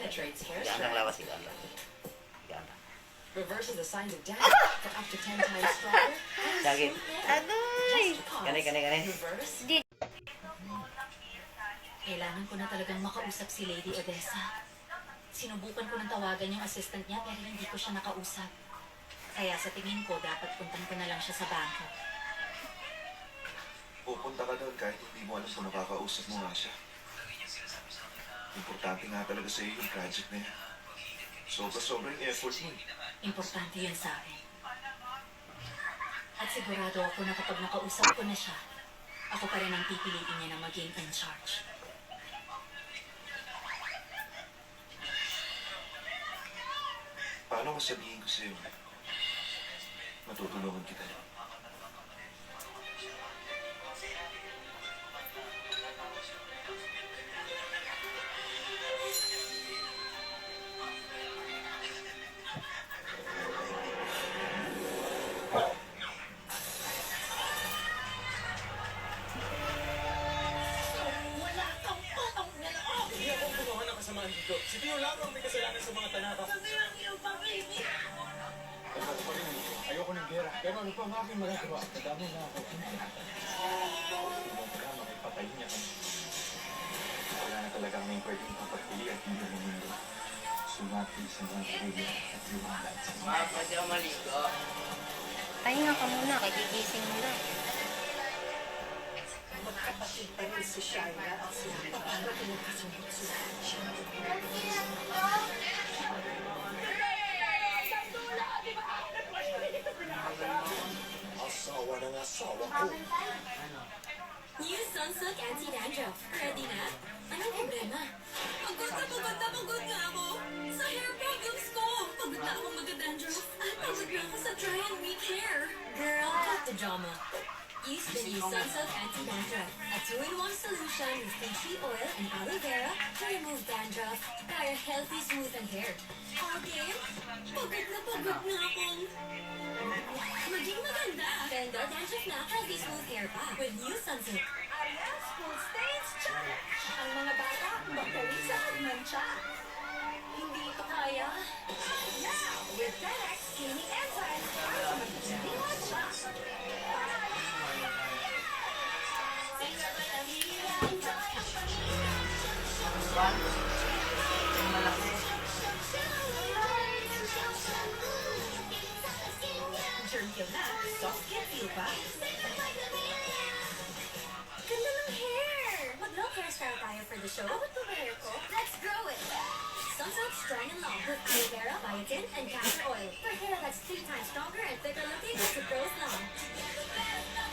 penetrates hair Ganda ang strand, lawas, ganda. Ganda. reverses the signs of damage for up to 10 times stronger, Sakit. Agoy! Kani, kani, kani. Reverse. Di. Kailangan ko na talagang makausap si Lady Odessa. Sinubukan ko ng tawagan yung assistant niya pero hindi ko siya nakausap. Kaya sa tingin ko, dapat puntan ko na lang siya sa bangko. Pupunta ka doon kahit hindi mo alam kung nakakausap mo nga siya. Importante nga talaga sa iyo yung project na yan. Sobra-sobra yung effort mo. eh. Importante yun sa akin. At sigurado ako na kapag nakausap ko na siya, ako pa rin ang pipiliin niya na maging in charge. Paano ko sabihin ko sa iyo? Matutulungan kita. Ano pa ang aking magagawa? Nadami na ako. Wala, makipatay niya. Wala na talagang may pwedeng papagpilian hindi ng mundo. Sumati sa mga sarili at liwanag sa mga Papa, ka muna, kagigising mo lang. Magkapatid pa rin si Shaila at si Paano? Asawa ko. New Sunsilk Anti-Dandruff. Ready na? Anong problema? Pagod na pagod na pagod na ako. Sa hair problems ko. Pagod na akong mag-dandruff. At pagod na ako sa dry and weak hair. Girl, cut the drama. Use the new Sunsilk Anti-Dandruff. A two-in-one solution with tea tree oil and aloe vera to remove dandruff para healthy, smooth and hair. Okay? Pagod na pagod na akong hair pa with new Sunsilk. Ayan, school states challenge! Ang mga bata, magpawisan at mancha. Hindi ito kaya. Now, with 10x Skinny Enzymes, para hindi mancha. Germ na, soft can feel pa. Tayo for the show. Ko ba hair ko? Let's grow it! Sunsilk Strong and Long with aloe vera, biotin, and castor oil. For hair that's three times stronger and thicker looking as it grows long.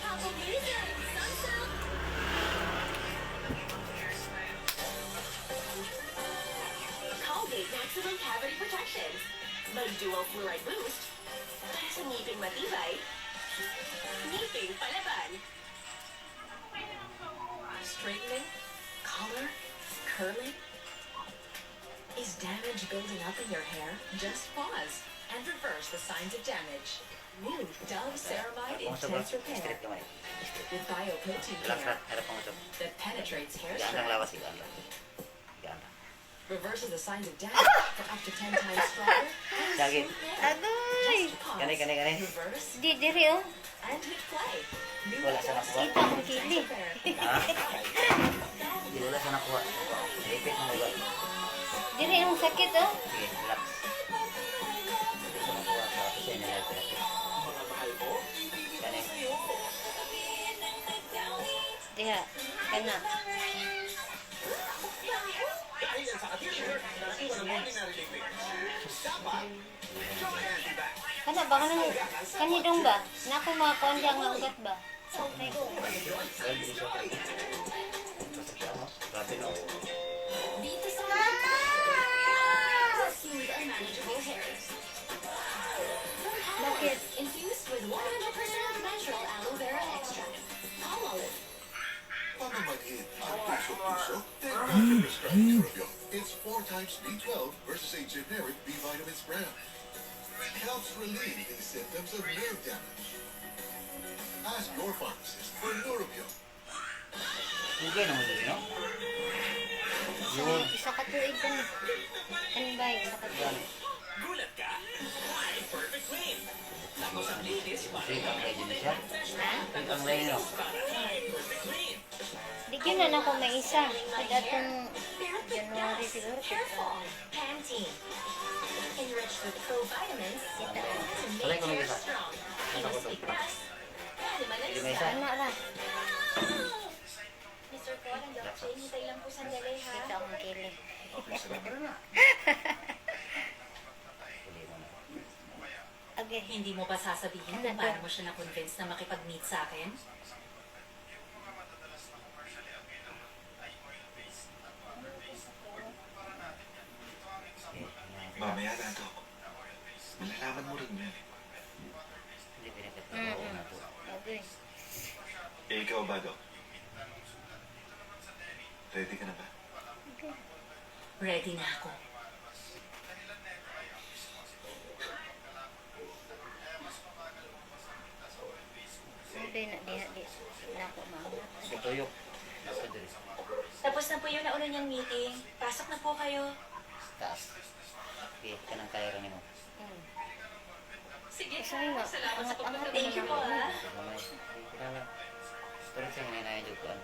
How amazing! Sunsilk! Colgate Maximum Cavity Protection. Mag Dual Fluoride Boost. Para sa ngiping matibay. Ngiping palaban. Straightening, color, curling. Is damage building up in your hair? Just pause and reverse the signs of damage. New Dove Ceramide Kung sa ba? Intense Repair with Bioprotein Relax Care lang. Harap mo ito. that penetrates hair Ganda ang strand, lawas, ganda. Ganda. reverses the signs of damage for up to 10 times stronger, and Sakit. smooth hair. Agoy! Just pause. Reverse Di, diri oh. Wala sa nakuha. Kita ang kili. Ha? Hindi wala sa nakuha. Mo. Diri ang sakit oh. Sige, relax. Hindi sa nakuha. Natin. Kani. Diha, kana. Dahil sa iwan ordinary liquid. Dapat, anti-back. Kana ba kanang kanidong ba? Nako mga konja nga ugat ba? Na. Dito sa. From Bakit? Infused with 100% natural aloe vera extract. Palm olive. Ang puso-puso? Neurobion. It's four times B12 versus a generic B vitamins brand. Helps relieve the symptoms of nerve damage. Ask your pharmacist for Neurobion. Bugay na mo din, no? Isa, isa ka tuig ka na. Kan ba isa ka tuig? Gulat ka? Perfect lane. Tapos ang linis, Sweet ang din siya. Ha? Sweet ang lane, no? yun na ako may isa. Kada itong Pero quick January siguro. careful. Pantene. Enriched with provitamins to Alay make ko may hair strong. To. Isa. isa. Ano ra? Mr. Paul, ang blockchain, hintay lang po sandali ha. Ito ang. Okay. Hindi mo ba sasabihin kung paano mo siya na-convince na makipag-meet sa akin? Okay. yan. Mamaya na to. Malalaman mo rin yan. Hindi pinagkatawa na to. Okay. Ikaw ba, Doc? Ready ka na ba? Ready na ako. Hindi na diha di na ako tuyok. Basta diri. Tapos na po yung nauna niyang meeting. Pasok na po kayo. Taas. Okay, kanang kaya rin mo. Hmm. Sige, nga. Angat angat Thank you po ah. Mamay. Kilala. Turun siya ngayon na yung kuan.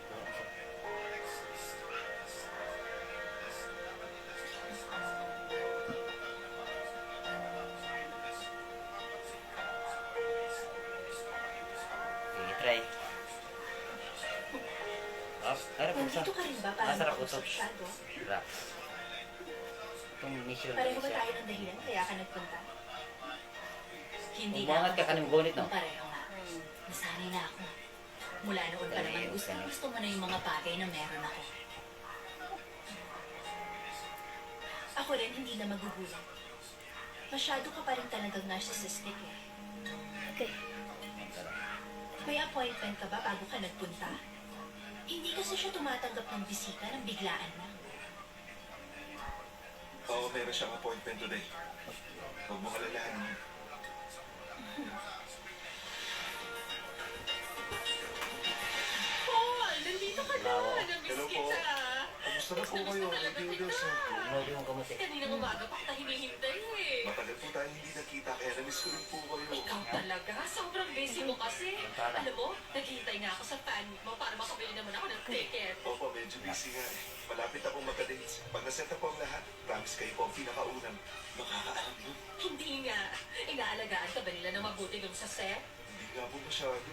Sige, try. Up, harap mo sa. Nandito ka rin ba para Masarap ko siya, Doc? Relax. Itong mission Pareho ba tayo ng dahilan kaya ka nagpunta? Hindi na Umangat ako. ka kaning gunit, no? Pareho nga. Nasanay na ako. Mula noon pa naman gusto, gusto mo na yung mga bagay na meron ako. Ako rin hindi na magugulat. Masyado ka pa rin talagang narcissistic eh. Okay. May appointment ka ba bago ka nagpunta? Hindi kasi siya tumatanggap ng bisita ng biglaan lang. Oo, meron siyang appointment today. Huwag mo alalahanin. Nandito ka na. Namiss kita. Kamusta na po kayo? Ready o Diyos? Tingnan mo kamuti. Kanina umaga pa kita hinihintay eh. Matagal po tayo hindi nakita kaya namiss ko rin po kayo. Ikaw talaga, sobrang busy mo kasi. Alam mo, naghihintay nga ako sa fan meet mo para makabili naman ako ng ticket. Opo, medyo busy nga eh. Malapit akong magka-dates. Pag naset na po ang lahat, promise kayo po ang pinakaunang makakaalam yun. Hindi nga. Inaalagaan ka ba nila na mabuti dun sa set? Hindi nga po masyado.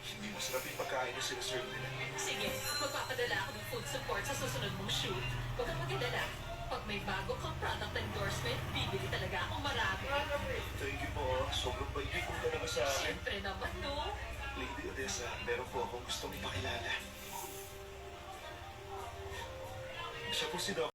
Hindi masarap yung pagkain na sinaserve nila. Sige, magpapadala ako ng food support sa susunod mong shoot. Huwag kang mag-alala. Pag may bago kang product endorsement, bibili talaga ako marami. Thank you po. Sobrang bait po talaga sa akin. Siyempre naman, no? Lady Odessa, meron po akong gustong ipakilala. Siya po si Doc.